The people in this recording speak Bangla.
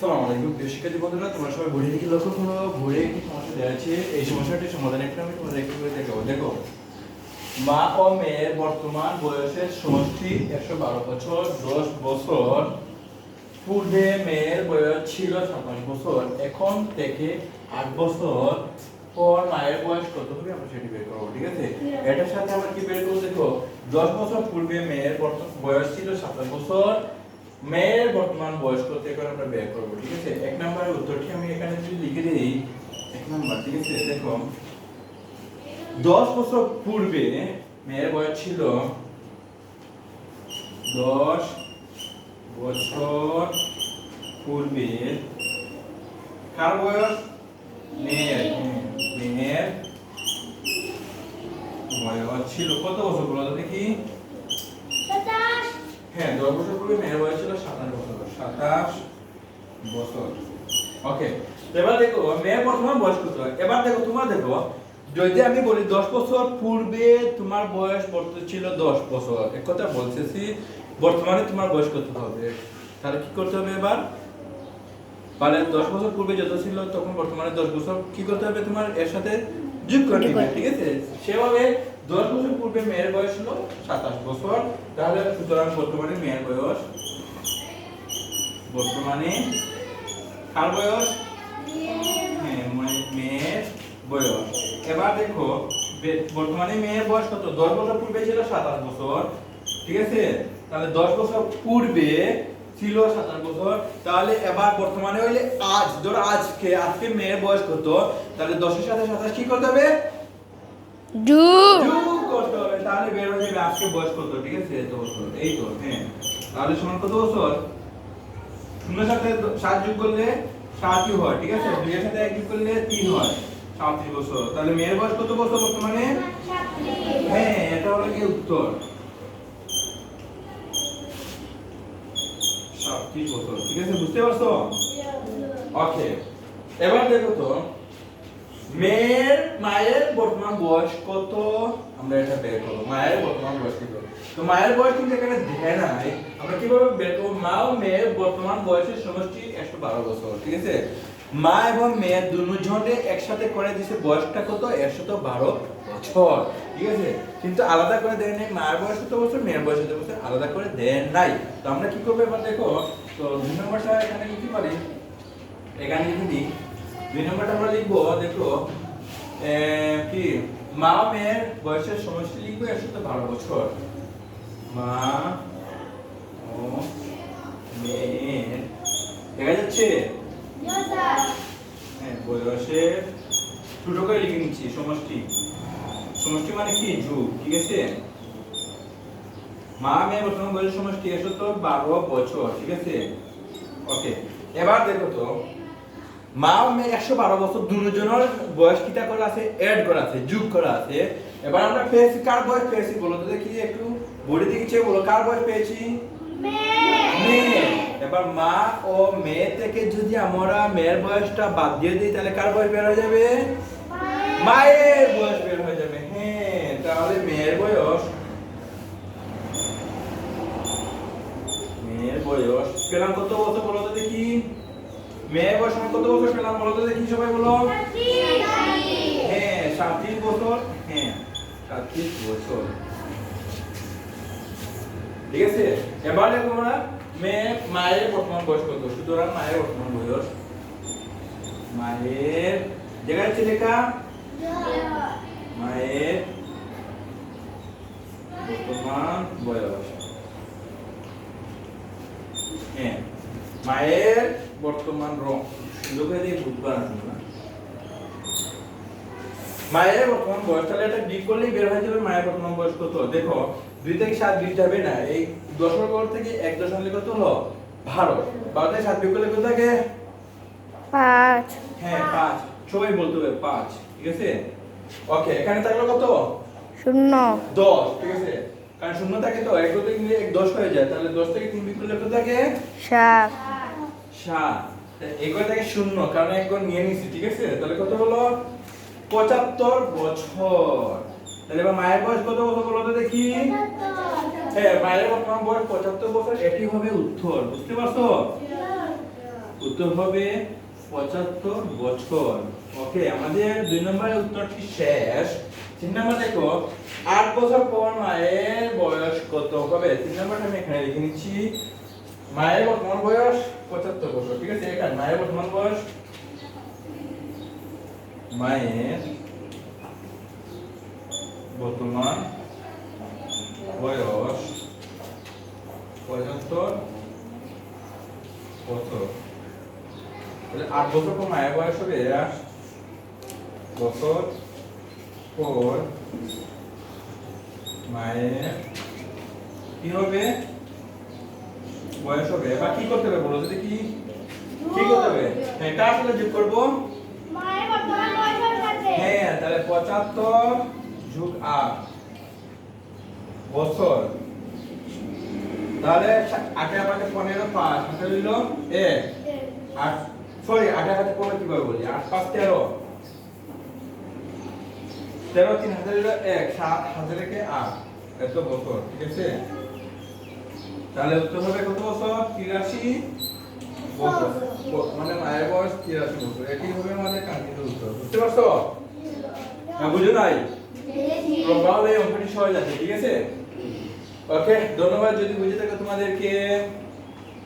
সালাম আলাইকুম, প্রিয় শিক্ষার্থী বন্ধুরা, তোমরা সবাই ঘুরে দিকে লক্ষ্য করো। ঘুরে একটি সমস্যা দেওয়া আছে? এই সমস্যাটির সমাধান একটা আমি তোমাদের একটু করে দেখাবো। দেখো, মা ও মেয়ের বর্তমান বয়সের সমষ্টি একশো বারো বছর, দশ বছর পূর্বে মেয়ের বয়স ছিল সাতাশ বছর। এখন থেকে আট বছর পর মায়ের বয়স কত হবে আমরা সেটি বের করব, ঠিক আছে? এটার সাথে আমরা কি বের করব? দেখো, দশ বছর পূর্বে মেয়ের বয়স ছিল সাতাশ বছর মেয়ের বর্তমান বয়স কত এখন আমরা বের করব, ঠিক আছে? এক নম্বরের উত্তরটি আমি এখানে যদি লিখে দিই, এক নম্বর, ঠিক আছে? দেখো দশ বছর পূর্বে মেয়ের বয়স ছিল দশ বছর পূর্বে। কার বয়স? মেয়ের মেয়ের বয়স ছিল কত বছর বলো দেখি? হ্যাঁ দশ বছর পূর্বে মেয়ের বয়স ছিল সাতাশ বছর। সাতাশ বছর। ওকে এবার দেখো বর্তমান বয়স কত এবার দেখো তোমার দেখো যদি আমি বলি দশ বছর পূর্বে তোমার বয়স ছিল দশ বছর এক কথা বলতেছি বর্তমানে তোমার বয়স কত হবে? তাহলে কি করতে হবে এবার? মানে দশ বছর পূর্বে যত ছিল তখন বর্তমানে দশ বছর কি করতে হবে তোমার? এর সাথে যোগ ঠিক আছে? সেভাবে দশ বছর পূর্বে মেয়ের বয়স ছিল সাতাশ বছর। তাহলে সুতরাং বর্তমানে মেয়ের বয়স বর্তমানে কার বয়স? হ্যাঁ মেয়ের বয়স। এবার দেখো বর্তমানে মেয়ের বয়স কত? দশ বছর পূর্বে ছিল সাতাশ বছর। ঠিক আছে? তাহলে দশ বছর পূর্বে ছিল সাতাশ বছর। তাহলে এবার বর্তমানে হইলে আজ, ধর আজকে আজকে মেয়ের বয়স কত? তাহলে দশের সাথে সাতাশ কি করতে হবে? করতে হবে তাহলে বের হয়ে যাবে আজকে বয়স কত ঠিক আছে এত বছর এই তো হ্যাঁ তাহলে সমান কত বছর শূন্যের সাথে সাত যোগ করলে সাতই হয় ঠিক আছে দুইয়ের সাথে এক যোগ করলে তিন হয় সাতত্রিশ বছর তাহলে মেয়ের বয়স কত বছর বর্তমানে হ্যাঁ এটা হলো কি উত্তর সাতত্রিশ বছর ঠিক আছে? বুঝতে পারছ? ওকে এবার দেখো তো মেয়ের, মায়ের বর্তমান বয়স কত? আমরা এটা বের করব। মায়ের বর্তমান বয়স কত তো মায়ের বয়স কিন্তু এখানে দেয় নাই। আমরা কীভাবে বের করব? মা ও মেয়ের বর্তমান বয়সের সমষ্টি একশো বারো বছর, ঠিক আছে? মা এবং মেয়ের দুজনে একসাথে করে দিছে বয়সটা কত? একশত বারো বছর, ঠিক আছে? কিন্তু আলাদা করে দেয় নাই। মায়ের বয়স কত বছর? মেয়ের বয়স কত বছর? আলাদা করে দেয় নাই। তো আমরা কি করব এবার দেখো? তো দুই নম্বরটা এখানে লিখতে পারি এখানে দিই দুই নম্বরটা আমরা লিখব, দেখো কি? মা মেয়ের বয়সের সমষ্টি লিখব একশো তো বারো বছর। মা ও মেয়ের দেখা যাচ্ছে? হ্যাঁ বয়সের ছোট করে লিখে নিচ্ছি, সমষ্টি। সমষ্টি মানে কি? যুগ, ঠিক আছে? মা মেয়ে বর্তমান বয়সের সমষ্টি একশো তো বারো বছর, ঠিক আছে? ওকে, এবার দেখো তো মা একশো বারো বছর দুজনের বয়স কিটা করা আছে করা আছে করা আছে। এবার আমরা পেয়েছি, কার বয়স পেয়েছি বলো তো দেখি, একটু বডি বলো, কার বয়স পেয়েছি? এবার মা ও মেয়ে থেকে যদি আমরা মেয়ের বয়সটা বাদ দিয়ে দিই, তাহলে কার বয়স বের হয়ে যাবে? মায়ের বয়স বের হয়ে যাবে হ্যাঁ তাহলে মেয়ের বয়স। মেয়ের বয়স, পেলাম কত বছর বলো তো দেখি? মেয়ের বয়স কত বছর পেলাম বলো দেখি সবাই বলো? হ্যাঁ সাতত্রিশ বছর? হ্যাঁ সাতত্রিশ বছর। ঠিক আছে? এবার আমরা মেয়ে, মায়ের বর্তমান বয়স কত? সুতরাং মায়ের বর্তমান বয়স মায়ের, দেখা যাচ্ছে লেখা? মায়ের বর্তমান বয়স হ্যাঁ মায়ের বর্তমান রং। করে দিয়ে বুধবার না? মায়ের বর্তমান বয়স তাহলে এটা বিগ করলেই বের হয়ে যাবে মায়ের বর্তমান বয়স কত? দেখো দুই থেকে সাত যাবে না এই দশের পর থেকে এক দশ কত হলো? বারো। বারো থেকে সাত বিগ করলে কত থাকে? পাঁচ। হ্যাঁ পাঁচ। সবাই বলতে হবে পাঁচ ঠিক আছে? ওকে এখানে থাকল কত? শূন্য। দশ ঠিক আছে? কারণ শূন্য থাকে তো এক থেকে নিলে এক দশ হয়ে যায় তাহলে দশ থেকে তিন বিগ করলে কত থাকে? সাত। সাত এগুলো থেকে শূন্য কারণ একবার নিয়ে নিছি ঠিক আছে? তাহলে কত হলো? পঁচাত্তর বছর। তাহলে এবার মায়ের বয়স কত বছর বলো তো দেখি? হ্যাঁ মায়ের বর্তমান বয়স পঁচাত্তর বছর এটি হবে উত্তর বুঝতে পারছ? উত্তর হবে পঁচাত্তর বছর। ওকে আমাদের দুই নম্বরের উত্তরটি শেষ। তিন নম্বর দেখো আট বছর পর মায়ের বয়স কত হবে? তিন নম্বরটা আমি এখানে লিখে নিচ্ছি। মায়ের বর্তমান বয়স পঁচাত্তর বছর, ঠিক আছে? এখানে মায়ের বর্তমান বয়স? মায়ের বর্তমান বয়স পঁচাত্তর বছর। তাহলে আট বছর পর মায়ের বয়স হবে, আট বছর পর মায়ের কি হবে? বয়স হবে। এবার কি করতে হবে বলো যদি কি? কি করতে হবে? হ্যাঁ কার সাথে যোগ করব? মায়ের বর্তমান বয়সের সাথে হ্যাঁ তাহলে পঁচাত্তর যুগ আট বছর। তাহলে আটে আটে পনেরো পাঁচ হাতে রইল এক আট সরি আটে হাতে পনেরো কীভাবে বলি? আট পাঁচ তেরো। তেরো তিন রইল এক সাত হাতে রেখে আট। এত বছর ঠিক আছে? তাহলে উত্তর হবে কত বছর? তিরাশি? মানে মায়ের বয়স তিরাশি বছর। এটি হবে আমাদের কাঙ্ক্ষিত উত্তর। বুঝতে পারছ? না বুঝো নাই? এই অঙ্কটি সহজ আছে, ঠিক আছে? ওকে, ধন্যবাদ। যদি বুঝে থাকো তোমাদেরকে